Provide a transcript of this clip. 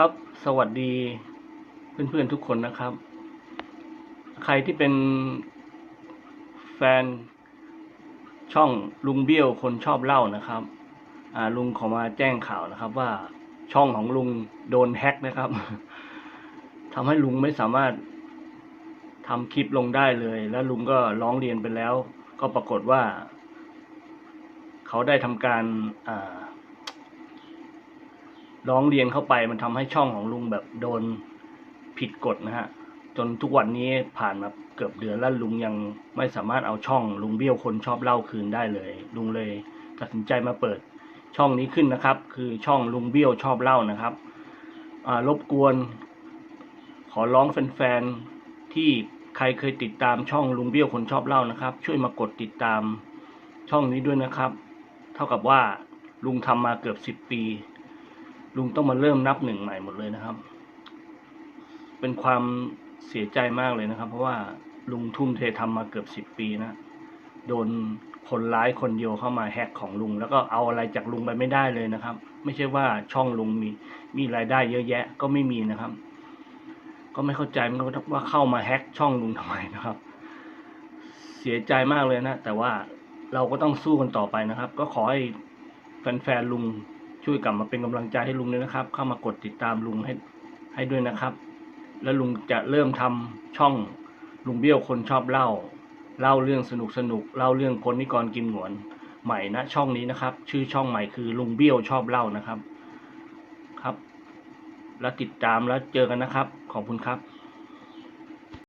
ครับ สวัสดีเพื่อนๆทุกคนนะครับ ใครที่เป็นแฟนช่องลุงเบี้ยวคนชอบเล่านะครับ อ่าลุงขอมาแจ้งข่าวนะครับ ว่าช่องของลุงโดนแฮ็กนะครับทำให้ลุงไม่สามารถทำคลิปลงได้เลย แล้วลุงก็ร้องเรียนไปแล้ว ก็ปรากฏว่า เขาได้ทำการอ่า ร้องเรียนเข้าไปมันทำให้ช่องของลุงแบบโดนผิดกฎนะฮะ จนทุกวันนี้ผ่านมาเกือบเดือนแล้วลุงยังไม่สามารถเอาช่องลุงเบี้ยวคนชอบเล่าคืนได้เลย ลุงเลยตัดสินใจมาเปิดช่องนี้ขึ้นนะครับ คือช่องลุงเบี้ยวชอบเล่านะครับรบกวน ขอร้องแฟนๆที่ใครเคยติดตามช่องลุงเบี้ยวคนชอบเล่านะครับ ช่วยมากดติดตามช่องนี้ด้วยนะครับ เท่ากับว่าลุงทำมาเกือบสิบปี ลุงต้องมาเริ่มนับหนึ่งใหม่หมดเลยนะครับ เป็นความเสียใจมากเลยนะครับ เพราะว่าลุงทุ่มเททำมาเกือบสิบปีนะ โดนคนร้ายคนเดียวเข้ามาแฮกของลุง แล้วก็เอาอะไรจากลุงไปไม่ได้เลยนะครับ ไม่ใช่ว่าช่องลุงมีมีรายได้เยอะแยะก็ไม่มีนะครับ ก็ไม่เข้าใจมันก็ว่าเข้ามาแฮกช่องลุงทำไมนะครับ เสียใจมากเลยนะ แต่ว่าเราก็ต้องสู้กันต่อไปนะครับ ก็ขอให้แฟนๆลุง ช่วยกลับมาเป็นกำลังใจให้ลุงด้วยนะครับ เข้ามากดติดตามลุงให้ให้ด้วยนะครับ แล้วลุงจะเริ่มทำช่องลุงเบี้ยวคนชอบเล่า เล่าเรื่องสนุกสนุกเล่าเรื่องคนนิกรกินหงวนใหม่นะช่องนี้นะครับ ชื่อช่องใหม่คือลุงเบี้ยวชอบเล่านะครับครับ แล้วติดตามแล้วเจอกันนะครับ ขอบคุณครับ